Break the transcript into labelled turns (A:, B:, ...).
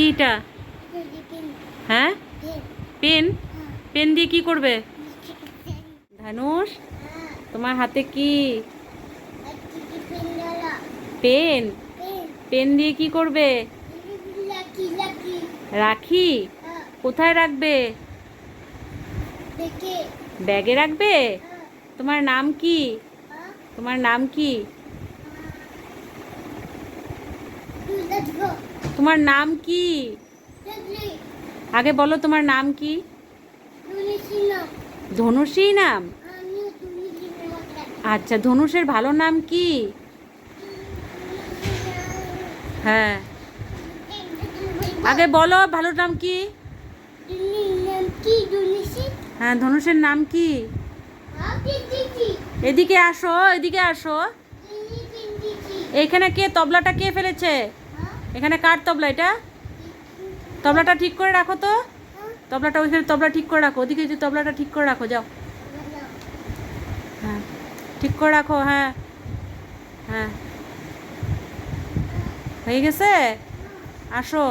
A: কি এটা হ্যাঁ? পেন? পেন দিয়ে কি করবে? ধানুষ তোমার হাতে কি? পেন? পেন দিয়ে কি করবে? রাখি? কোথায় রাখবে? ব্যাগে রাখবে? তোমার নাম কি? তোমার নাম কি? তোমার নাম কি? আগে বলো তোমার নাম কি? ধনুষী নাম। আচ্ছা ধনুষের ভালো নাম কি? হ্যাঁ। আগে বলো ভালো নাম কি? হ্যাঁ ধনুষের নাম কি? এদিকে আসো এদিকে আসো। এখানে কে তবলাটা কে ফেলেছে? এখানে কার তবলা এটা? তবলাটা ঠিক করে রাখো তো। তবলাটা ওইখানে তবলা ঠিক করে রাখো। ওদিকে যে তবলাটা ঠিক করে রাখো, যাও। হ্যাঁ ঠিক করে রাখো হ্যাঁ। হ্যাঁ। হয়ে গেছে? আসো।